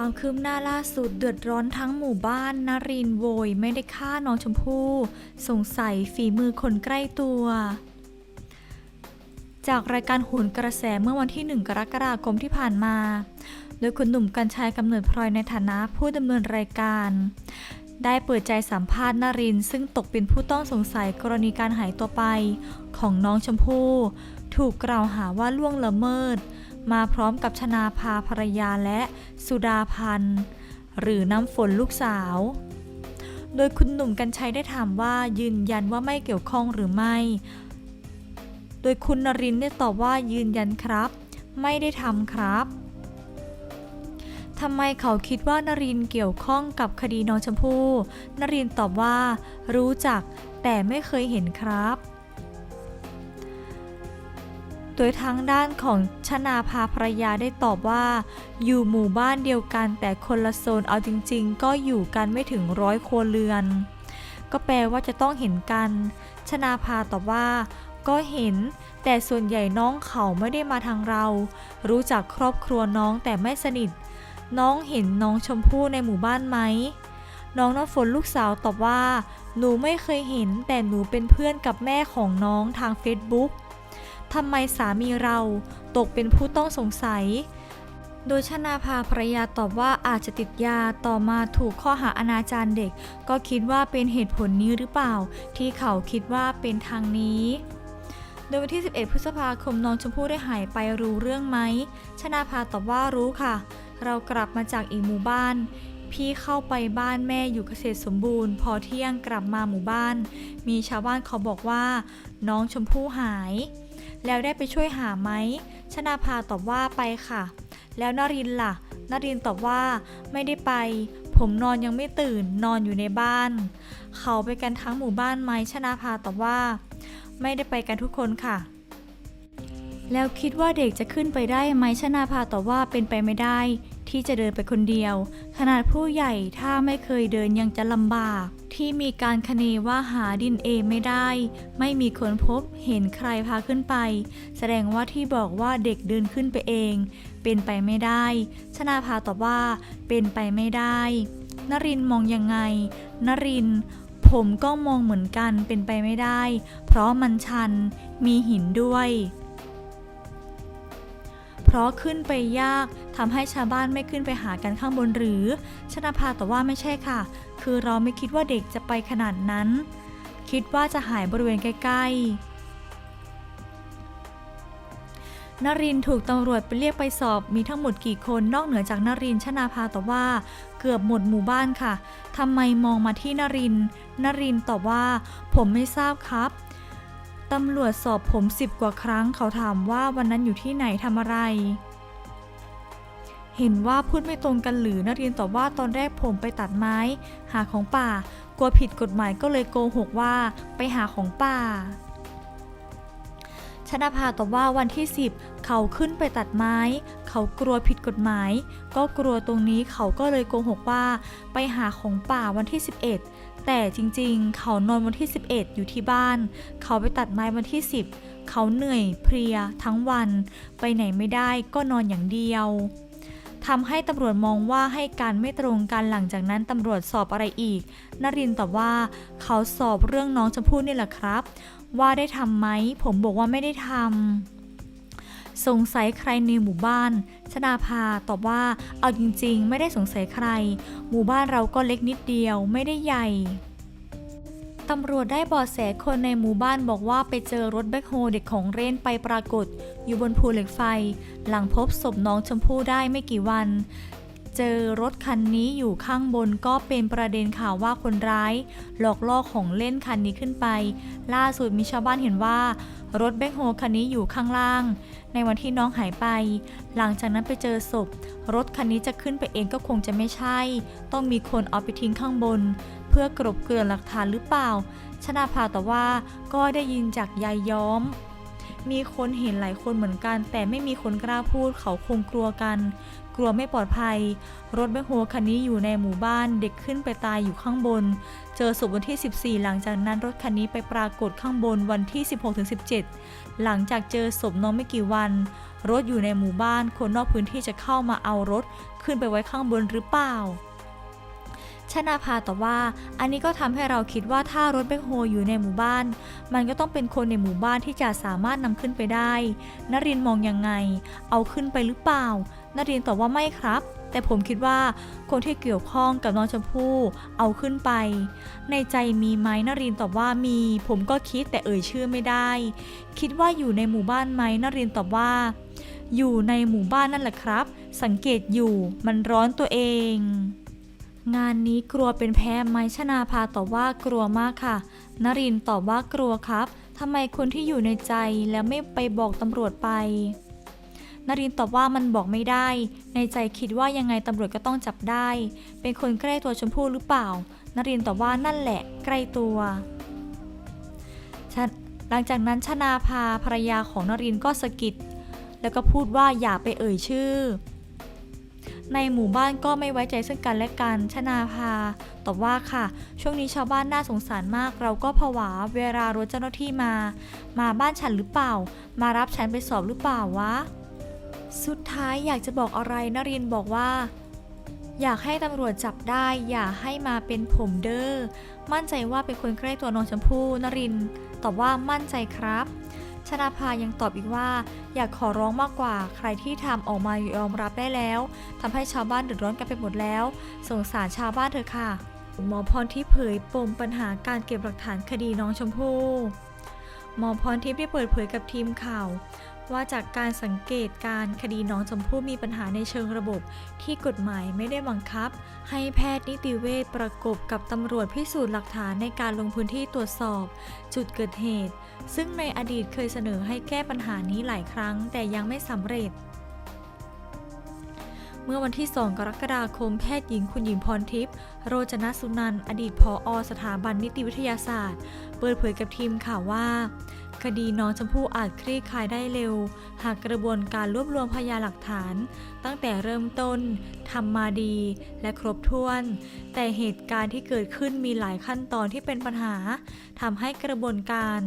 ความคืบหน้าล่าสุดเดือดร้อนทั้งหมู่บ้านนารินโวยไม่ได้ฆ่าน้องชมพู่สงสัยฝีมือคนใกล้ตัว จากรายการโหุนกระแสเมื่อวันที่ 1 กรกฎาคมที่ผ่านมา โดยคุณหนุ่มกัญชัยกำเนิดพลอยในฐานะผู้ดำเนินรายการ ได้เปิดใจสัมภาษณ์นาริน ซึ่งตกเป็นผู้ต้องสงสัยกรณีการหายตัวไป ของน้องชมพู่ ถูกกล่าวหาว่าล่วงละเมิด มาพร้อมกับชนาภาภรรยาและสุดาพันธ์หรือน้ำฝนลูกสาว โดยคุณหนุ่มกัญชัยได้ถามว่ายืนยันว่าไม่เกี่ยวข้องหรือไม่ โดยคุณนรินทร์ได้ตอบว่ายืนยันครับ ไม่ได้ทำครับทำไมเขาคิดว่านรินทร์เกี่ยวข้องกับคดีน้องชมพู่นรินทร์ตอบว่า รู้จักแต่ไม่เคยเห็นครับ โดยทางด้านของชนาภาภรรยาได้ตอบว่า อยู่หมู่บ้านเดียวกันแต่คนละโซนเอาจริง ๆ ก็อยู่กันไม่ถึงร้อยครัวเรือน ก็แปลว่าจะต้องเห็นกัน ชนาภาตอบว่า ก็เห็น แต่ส่วนใหญ่น้องเขาไม่ได้มาทางเรา รู้จักครอบครัวน้องแต่ไม่สนิท น้องเห็นน้องชมพู่ในหมู่บ้านไหมน้องน้ำฝนลูกสาวตอบว่า หนูไม่เคยเห็นแต่หนูเป็นเพื่อนกับแม่ของน้องทางเฟซบุ๊ก ทำไมสามีเราตกเป็นผู้ต้องสงสัย โดยชนาภาภรยาตอบว่าอาจจะติดยาต่อมาถูกข้อหาอนาจารเด็ก ก็คิดว่าเป็นเหตุผลนี้หรือเปล่า ที่เขาคิดว่าเป็นทางนี้โดยวันที่ 11 พฤษภาคมน้องชมพู่ได้หายไปรู้เรื่องไหม ชนาภาตอบว่ารู้ค่ะ เรากลับมาจากอีกหมู่บ้าน พี่เข้าไปบ้านแม่อยู่เกษตรสมบูรณ์ พอเที่ยงกลับมาหมู่บ้าน มีชาวบ้านเขาบอกว่า น้องชมพู่หาย แล้วได้ไปช่วยหาไหมชนาภาตอบว่าไปค่ะ แล้วนรินล่ะ นรินตอบว่าไม่ได้ไป ผมนอนยังไม่ตื่นนอนอยู่ในบ้าน เขาไปกันทั้งหมู่บ้านไหมชนาภาตอบว่า ไม่ได้ไปกันทุกคนค่ะ แล้วคิดว่าเด็กจะขึ้นไปได้ไหมชนาภาตอบว่าเป็นไปไม่ได้ ที่จะเดินไปคนเดียว ขนาดผู้ใหญ่ถ้าไม่เคยเดินยังจะลำบาก ที่มีการคเนว่าหาดินเองไม่ได้ ไม่มีคนพบเห็นใครพาขึ้นไป แสดงว่าที่บอกว่าเด็กเดินขึ้นไปเอง เป็นไปไม่ได้ ชนาภาตอบว่า เป็นไปไม่ได้นรินมองยังไงนรินผมก็มองเหมือนกันเป็นไปไม่ได้ เพราะมันชัน มีหินด้วย ราะขึ้นไปยากทำให้ชาวบ้านไม่ขึ้นไปหากันข้างบนหรือชนาภาตอบว่าไม่ใช่ค่ะ คือเราไม่คิดว่าเด็กจะไปขนาดนั้น คิดว่าจะหายบริเวณใกล้ ๆนรินทร์ถูกตำรวจไปเรียกไปสอบมีทั้งหมดกี่คนนอกเหนือจากนรินทร์ชนาภาตอบว่า เกือบหมดหมู่บ้านค่ะทำไมมองมาที่นรินทร์นรินทร์ตอบว่า ผมไม่ทราบครับ ตำรวจสอบผมสิบกว่าครั้งเขาถามว่าวันนั้นอยู่ที่ไหนทำอะไร เห็นว่าพูดไม่ตรงกันหรือนรินทร์ตอบว่าตอนแรกผมไปตัดไม้ หาของป่า กลัวผิดกฎหมายก็เลยโกหกว่าไปหาของป่าชนะภาตอบว่าวันที่ 10 เขาขึ้นไปตัดไม้ เขากลัวผิดกฎหมาย ก็กลัวตรงนี้เขาก็เลยโกหกว่า ไปหาของป่าวันที่ 11 แต่จริงๆ เขานอนวันที่ 11 อยู่ที่บ้าน เขาไปตัดไม้วันที่ 10 เขาเหนื่อยเพลียทั้งวัน ไปไหนไม่ได้ก็นอนอย่างเดียวทำให้ตำรวจมองว่าให้การไม่ตรงกันหลังจากนั้นตำรวจสอบอะไรอีกนรินทร์ตอบว่าเขาสอบเรื่องน้องชมพู่นี่แหละครับ ว่าได้ทำไหมผมบอกว่าไม่ได้ทำ สงสัยใครในหมู่บ้านชนาภาตอบว่า เอาจริงๆ ไม่ได้สงสัยใคร หมู่บ้านเราก็เล็กนิดเดียวไม่ได้ใหญ่ตำรวจได้บอดแสคนในหมู่บ้านบอกว่าไปเจอรถแบ็คโฮเด็กของเร่นไปปรากฏ อยู่บนภูเหล็กไฟ หลังพบศพน้องชมพู่ได้ไม่กี่วัน เจอรถคันนี้อยู่ข้างบนก็เป็นประเด็นข่าวว่าคนร้าย หลอกล่อของเล่นคันนี้ขึ้นไป ล่าสุดมีชาวบ้านเห็นว่า รถแบ็คโฮคันนี้อยู่ข้างล่าง ในวันที่น้องหายไป หลังจากนั้นไปเจอศพ รถคันนี้จะขึ้นไปเองก็คงจะไม่ใช่ ต้องมีคนเอาไปทิ้งข้างบน เพื่อกรบเกลื่อนหลักฐานหรือเปล่า ชนาภาแต่ว่าก็ได้ยินจากยายย้อมมีคนเห็นหลายคนเหมือนกัน แต่ไม่มีคนกล้าพูดเขาคงกลัวกัน กลัวไม่ปลอดภัย รถแบคโฮคันนี้อยู่ในหมู่บ้านเด็กขึ้นไปตายอยู่ข้างบน เจอศพวันที่ 14 หลังจากนั้นรถคันนี้ไปปรากฏข้างบนวันที่ 16-17 หลังจากเจอศพน้องไม่กี่วัน รถอยู่ในหมู่บ้านคนนอกพื้นที่จะเข้ามาเอารถขึ้นไปไว้ข้างบนหรือเปล่าชนาภาตอบว่า อันนี้ก็ทำให้เราคิดว่าถ้ารถแบคโฮอยู่ในหมู่บ้าน มันก็ต้องเป็นคนในหมู่บ้านที่จะสามารถนำขึ้นไปได้นรินมองยังไง เอาขึ้นไปหรือเปล่า นารินตอบว่าไม่ครับ แต่ผมคิดว่าคนที่เกี่ยวข้องกับน้องชมพู่เอาขึ้นไป ในใจมีไหมนารินตอบว่ามี ผมก็คิดแต่เอ่ยชื่อไม่ได้ คิดว่าอยู่ในหมู่บ้านไหมนารินตอบว่า อยู่ในหมู่บ้านนั่นแหละครับ สังเกตอยู่มันร้อนตัวเองงานนี้กลัวเป็นแพ้ไหมชนาภาตอบว่ากลัวมากค่ะนรินตอบว่ากลัวครับ ทำไมคนที่อยู่ในใจแล้วไม่ไปบอกตำรวจไป นารินตอบว่ามันบอกไม่ได้ ในใจคิดว่ายังไงตำรวจก็ต้องจับได้ เป็นคนใกล้ตัวชมพู่หรือเปล่านารินตอบว่านั่นแหละ ใกล้ตัวหลังจากนั้นชนาภาภรรยาของนรินก็สะกิดแล้วก็พูดว่าอย่าไปเอ่ยชื่อ ในหมู่บ้านก็ไม่ไว้ใจซึ่งกันและกันชนาภาตอบว่าค่ะ ช่วงนี้ชาวบ้านน่าสงสารมาก เราก็ผวาเวลารถเจ้าหน้าที่มา มาบ้านฉันหรือเปล่า มารับฉันไปสอบหรือเปล่าวะ สุดท้ายอยากจะบอกอะไรนรินบอกว่า อยากให้ตำรวจจับได้ อย่าให้มาเป็นผมเด้อมั่นใจว่าเป็นคนใกล้ตัวน้องชมพู่นรินตอบว่ามั่นใจครับ ชนาภายังตอบอีกว่า อยากขอร้องมากกว่า ใครที่ทำออกมายอมรับได้แล้วทำให้ชาวบ้านเดือดร้อนกันไปหมดแล้ว สงสารชาวบ้านเถอะค่ะหมอพรที่เผยปมปัญหาการเก็บหลักฐานคดีน้องชมพู่หมอพรทิพย์ได้เปิดเผยกับทีมข่าว ว่าจากการสังเกตการคดีน้องชมพู่มีปัญหาในเชิงระบบ ที่กฎหมายไม่ได้บังคับ ให้แพทย์นิติเวชประกบกับตำรวจพิสูจน์หลักฐานในการลงพื้นที่ตรวจสอบ จุดเกิดเหตุ ซึ่งในอดีตเคยเสนอให้แก้ปัญหานี้หลายครั้ง แต่ยังไม่สำเร็จเมื่อวันที่ 2 กรกฎาคม แพทย์หญิงคุณหญิงพรทิพย์ โรจนสุนันท์อดีตผออสถาบันนิติวิทยาศาสตร์ เปิดเผยกับทีมข่าวว่า คดีน้องชมพู่อาจคลี่คลายได้เร็ว หากกระบวนการรวบรวมพยานหลักฐาน ตั้งแต่เริ่มต้นทำมาดีและครบถ้วน แต่เหตุการณ์ที่เกิดขึ้นมีหลายขั้นตอนที่เป็นปัญหาทำให้กระบวนการ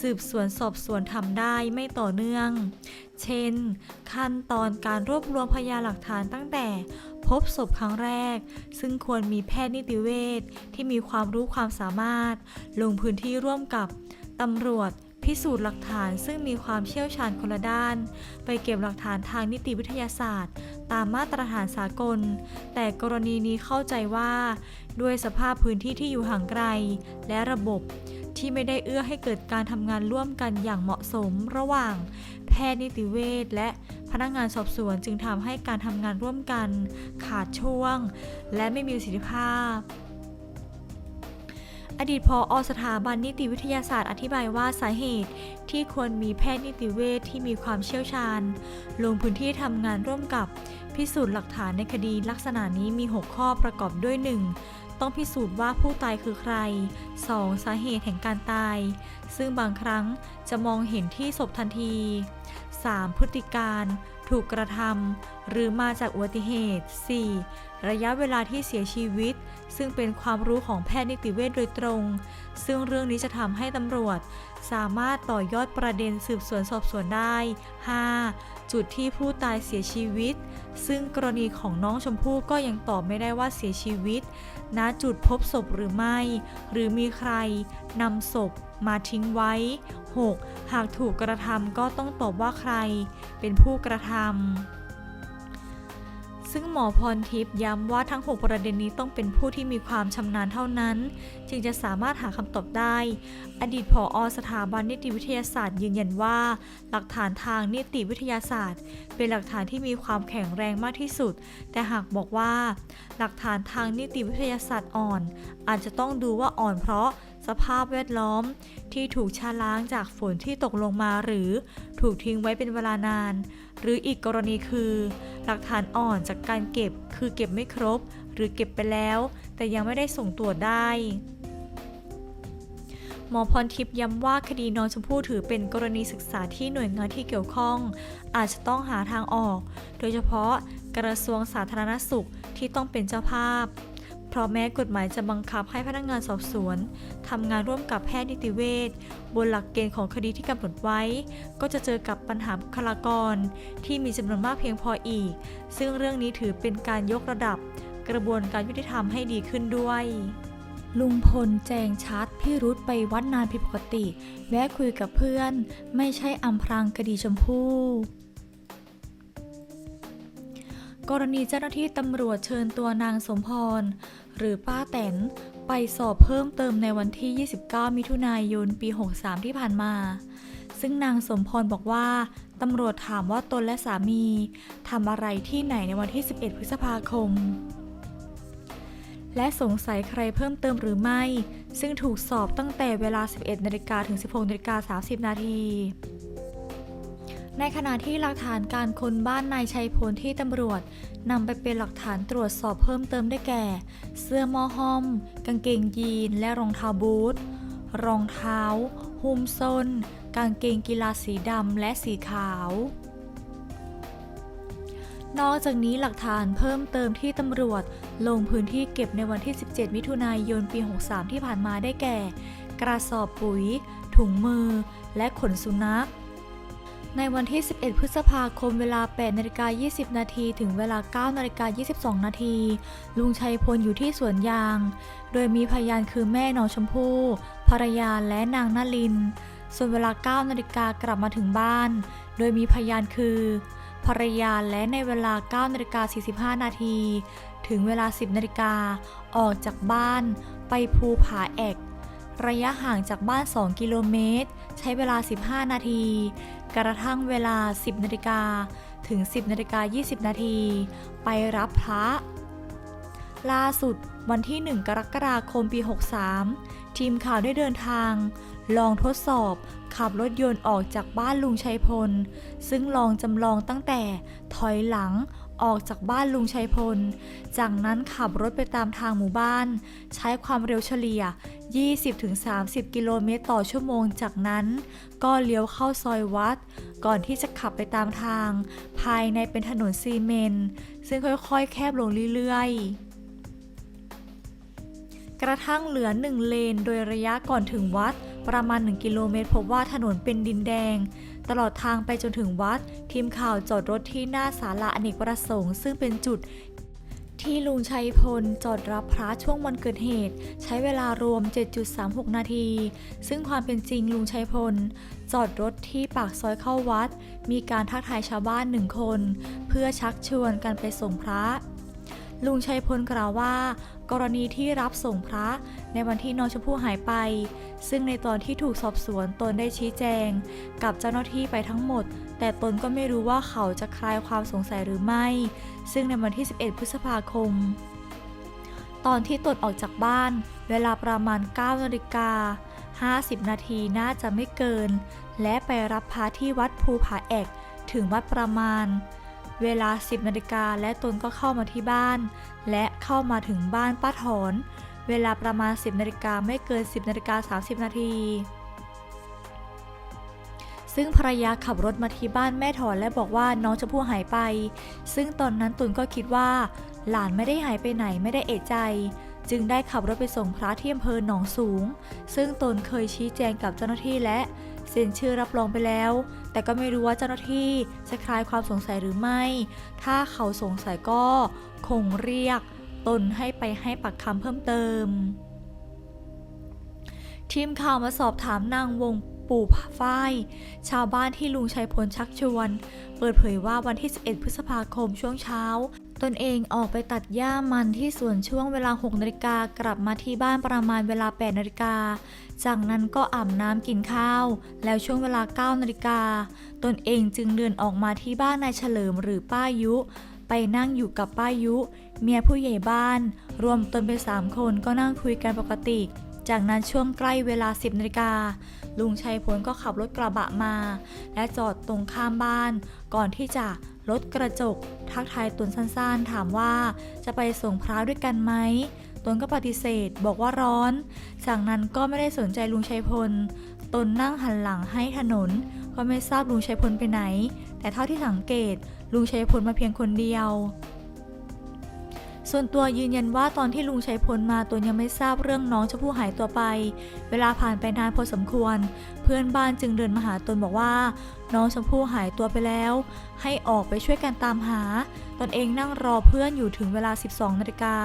สืบสวนสอบสวนทำได้ไม่ต่อเนื่อง เช่น ขั้นตอนการรวบรวมพยานหลักฐานตั้งแต่ พบศพครั้งแรก ซึ่งควรมีแพทย์นิติเวชที่มีความรู้ความสามารถ ลงพื้นที่ร่วมกับตำรวจพิสูจน์หลักฐานซึ่งมีความเชี่ยวชาญคนละด้าน ไปเก็บหลักฐานทางนิติวิทยาศาสตร์ ตามมาตรฐานสากล แต่กรณีนี้เข้าใจว่า ด้วยสภาพพื้นที่ที่อยู่ห่างไกล และระบบที่ไม่ได้เอื้อให้เกิดการทำงานร่วมกันอย่างเหมาะสม ระหว่างแพทย์นิติเวชและ พนักงานสอบสวนจึงทำให้การทำงานร่วมกัน ขาดช่วง และไม่มีประสิทธิภาพอดีตพออสถาบันนิติวิทยาศาสตร์อธิบายว่าสาเหตุที่ควรมีแพทย์นิติเวชที่มีความเชี่ยวชาญ ลงพื้นที่ทำงานร่วมกับพิสูจน์หลักฐานในคดีลักษณะนี้มี 6 ข้อประกอบด้วย 1. ต้องพิสูจน์ว่าผู้ตายคือใคร 2. สาเหตุแห่งการตาย ซึ่งบางครั้งจะมองเห็นที่ศพทันที 3. พฤติการ ถูกกระทำหรือมาจากอุบัติเหตุ 4. ระยะเวลาที่เสียชีวิต ซึ่งเป็นความรู้ของแพทย์นิติเวชโดยตรง ซึ่งเรื่องนี้จะทำให้ตำรวจ สามารถต่อยอดประเด็นสืบสวนสอบสวนได้ 5. จุดที่ผู้ตายเสียชีวิต ซึ่งกรณีของน้องชมพู่ก็ยังตอบไม่ได้ว่าเสียชีวิต ณจุดพบศพหรือไม่ หรือมีใครนำศพมาทิ้งไว้ 6. หากถูกกระทำก็ต้องตอบว่าใคร เป็นผู้กระทำซึ่งหมอพรทิพย์ย้ำว่าทั้ง 6 ประเด็นนี้ต้องเป็นผู้ที่มีความชำนาญเท่านั้น จึงจะสามารถหาคำตอบได้ อดีตผออสถาบันนิติวิทยาศาสตร์ยืนยันว่า หลักฐานทางนิติวิทยาศาสตร์ เป็นหลักฐานที่มีความแข็งแรงมากที่สุด แต่หากบอกว่า หลักฐานทางนิติวิทยาศาสตร์อ่อน อาจจะต้องดูว่าอ่อนเพราะ สภาพแวดล้อม ที่ถูกชาล้างจากฝนที่ตกลงมาหรือถูกทิ้งไว้เป็นเวลานาน หรืออีกกรณีคือ หลักฐานอ่อนจากการเก็บคือเก็บไม่ครบ หรือเก็บไปแล้ว แต่ยังไม่ได้ส่งตรวจได้หมอพรทิพย์ย้ำว่าคดีน้องชมพู่ถือเป็นกรณีศึกษาที่หน่วยงานที่เกี่ยวข้อง อาจจะต้องหาทางออก โดยเฉพาะกระทรวงสาธารณสุขที่ต้องเป็นเจ้าภาพ เพราะแม้กฎหมายจะบังคับให้พนักงานสอบสวนทำงานร่วมกับแพทย์นิติเวชบนหลักเกณฑ์ของคดีที่กำหนดไว้ ก็จะเจอกับปัญหาบุคลากร ที่มีจำนวนมากเพียงพออีก ซึ่งเรื่องนี้ถือเป็นการยกระดับ กระบวนการยุติธรรมให้ดีขึ้นด้วยลุงพลแจงชัดพี่รุธไปวัดนานผิดปกติ แวะคุยกับเพื่อน ไม่ใช่อำพรางคดีชมพู่ กรณีเจ้าหน้าที่ตำรวจเชิญตัวนางสมพร หรือป้าแตน ไปสอบเพิ่มเติมในวันที่ 29 มิถุนายนปี 63 ที่ผ่านมา ซึ่งนางสมพรบอกว่าตำรวจถามว่าตนและสามีทำอะไรที่ไหนในวันที่ 11 พฤษภาคม และสงสัยใครเพิ่มเติมหรือไม่ ซึ่งถูกสอบตั้งแต่เวลา 11นาฬิกาถึง 16นาฬิกา30 นาที ในขณะที่หลักฐานการค้นบ้านนายชัยพลที่ตำรวจนำไปเป็นหลักฐานตรวจสอบเพิ่มเติมได้แก่ เสื้อมอห้อม กางเกงยีน และรองเท้าบูท รองเท้า หุ้มส้น กางเกงกีฬาสีดำและสีขาว นอกจากนี้หลักฐานเพิ่มเติมที่ตำรวจ ลงพื้นที่เก็บในวันที่ 17 มิถุนายนปี 63 ที่ผ่านมาได้แก่ กระสอบปุ๋ย ถุงมือ และขนสุนัข ในวันที่ 11 พฤษภาคมเวลา8นาฬิกา20 นาทีถึงเวลา9นาฬิกา22 นาที ลุงชัยพลอยู่ที่สวนยาง โดยมีพยานคือแม่น้องชมพู่ ภรรยาและนางนาลิน ส่วนเวลา9นาฬิกากลับมาถึงบ้าน โดยมีพยานคือ ภรรยาและในเวลา9นาฬิกา45 นาที ถึงเวลา 10นาฬิกาออกจากบ้าน ไปภูผาแอก ระยะห่างจากบ้าน 2 กิโลเมตร ใช้เวลา 15 นาที กระทั่งเวลา 10นาฬิกาถึง 10นาฬิกา20 นาที ไปรับพระ ล่าสุดวันที่ 1 กรกฎาคมปี 63 ทีมข่าวได้เดินทาง ลองทดสอบขับรถยนต์ออกจากบ้านลุงชัยพล ซึ่งลองจำลองตั้งแต่ถอยหลัง ออกจากบ้านลุงชัยพล จากนั้นขับรถไปตามทางหมู่บ้าน ใช้ความเร็วเฉลี่ย 20-30 กิโลเมตรต่อชั่วโมง จากนั้นก็เลี้ยวเข้าซอยวัด ก่อนที่จะขับไปตามทาง ภายในเป็นถนนซีเมนต์ซึ่งค่อยๆ แคบลงเรื่อยๆ กระทั่งเหลือ 1 เลนโดยระยะก่อนถึงวัด ประมาณ 1 กิโลเมตรพบว่าถนนเป็นดินแดง ตลอดทางไปจนถึงวัด ทีมข่าวจอดรถที่หน้าศาลาอเนกประสงค์ ซึ่งเป็นจุดที่ลุงชัยพลจอดรับพระช่วงวันเกิดเหตุ ใช้เวลารวม 7.36 นาที ซึ่งความเป็นจริงลุงชัยพล จอดรถที่ปากซอยเข้าวัด มีการทักทายชาวบ้านหนึ่งคน เพื่อชักชวนกันไปส่งพระ ลุงชัยพลกล่าวว่า กรณีที่รับส่งพระในวันที่น้องชมพู่หายไป ซึ่งในตอนที่ถูกสอบสวนตนได้ชี้แจง กับเจ้าหน้าที่ไปทั้งหมด แต่ตนก็ไม่รู้ว่าเขาจะคลายความสงสัยหรือไม่ ซึ่งในวันที่ 11 พฤษภาคม ตอนที่ตนออกจากบ้าน เวลาประมาณ 9นาฬิกา50 นาทีน่าจะไม่เกิน และไปรับพระที่วัดภูผาแอกถึงวัดประมาณ เวลา 10นาฬิกาและตนก็เข้ามาที่บ้าน และเข้ามาถึงบ้านป้าถอน เวลาประมาณ 10นาฬิกาไม่เกิน 10นาฬิกา30นาทีซึ่งภรรยาขับรถมาที่บ้านแม่ถอนและบอกว่าน้องชมพู่หายไป ซึ่งตอนนั้นตุนก็คิดว่า หลานไม่ได้หายไปไหนไม่ได้เอะใจ จึงได้ขับรถไปส่งพระที่อำเภอหนองสูง ซึ่งตนเคยชี้แจงกับเจ้าหน้าที่และ เซ็นชื่อรับรองไปแล้ว แต่ก็ไม่รู้ว่าเจ้าหน้าที่จะคลายความสงสัยหรือไม่ ถ้าเขาสงสัยก็คงเรียกตนให้ไปให้ปักคำเพิ่มเติม ทีมข่าวมาสอบถามนางวงปู่ฝ้าย ชาวบ้านที่ลุงชัยพลชักชวน เปิดเผยว่าวันที่ 11 พฤษภาคมช่วงเช้า ตนเองออกไปตัดหญ้ามันที่สวนช่วงเวลา6นาฬิกากลับมาที่บ้านประมาณเวลา8นาฬิกา จากนั้นก็อาบน้ำกินข้าว แล้วช่วงเวลา9นาฬิกา ตนเองจึงเดินออกมาที่บ้านนายเฉลิมหรือป้ายุ ไปนั่งอยู่กับป้ายุ เมียผู้ใหญ่บ้าน รวมตนเป็นสามคนก็นั่งคุยกันปกติ จากนั้นช่วงใกล้เวลา 10นาฬิกาลุงชัยพลก็ขับรถกระบะมา และจอดตรงข้ามบ้าน ก่อนที่จะ รถกระจก ทักทายตนสั้นๆ ถามว่าจะไปส่งพระด้วยกันไหมตนก็ปฏิเสธบอกว่าร้อน จากนั้นก็ไม่ได้สนใจลุงชัยพล ตนนั่งหันหลังให้ถนน ก็ไม่ทราบลุงชัยพลไปไหน แต่เท่าที่สังเกตลุงชัยพลมาเพียงคนเดียว ส่วนตัวยืนยันว่าตอนที่ลุงชัยพลมาตนยังไม่ทราบเรื่องน้องชมพู่หายตัวไป เวลาผ่านไปนานพอสมควร เพื่อนบ้านจึงเดินมาหาตนบอกว่า น้องชมพู่หายตัวไปแล้ว ให้ออกไปช่วยกันตามหา ตนเองนั่งรอเพื่อนอยู่ถึงเวลา 12นาฬิกา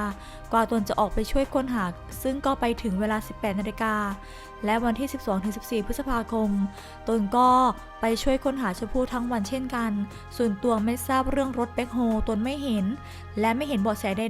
กว่าตนจะออกไปช่วยค้นหา ซึ่งก็ไปถึงเวลา 18นาฬิกาและวันที่ 12-14 พฤษภาคม ตนก็ไปช่วยค้นหาชมพู่ทั้งวันเช่นกัน ส่วนตัวไม่ทราบเรื่องรถแบ็คโฮตนไม่เห็น และไม่เห็นเบาะแสใด